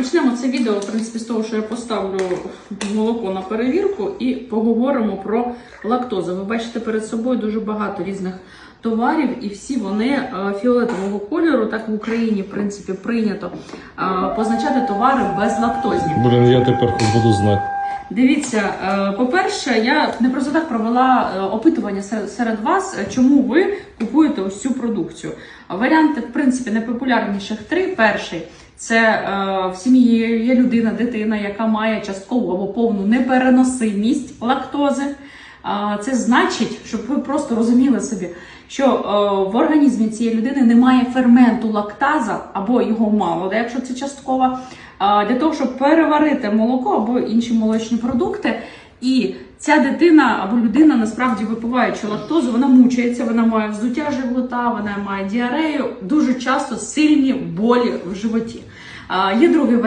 Почнемо це відео, в принципі, з того, що я поставлю молоко на перевірку і поговоримо про лактозу. Ви бачите перед собою дуже багато різних товарів, і всі вони е, фіолетового кольору. Так в Україні, в принципі, прийнято е, позначати товари безлактозні. Блін, я тепер буду знати. Дивіться, е, по-перше, я не просто так провела опитування серед- вас, чому ви купуєте ось цю продукцію. Варіанти, в принципі, найпопулярніших три. Перший це е, в сім'ї є людина, дитина, яка має часткову або повну непереносимість лактози. А, Це значить, щоб ви просто розуміли собі, що е, в організмі цієї людини немає ферменту лактаза або його мало, да, якщо це частково, а, для того, щоб переварити молоко або інші молочні продукти. І ця дитина або людина насправді випиваючи лактозу, вона мучається, вона має вздуття живота, вона має діарею, дуже часто сильні болі в животі. Є другий варіант.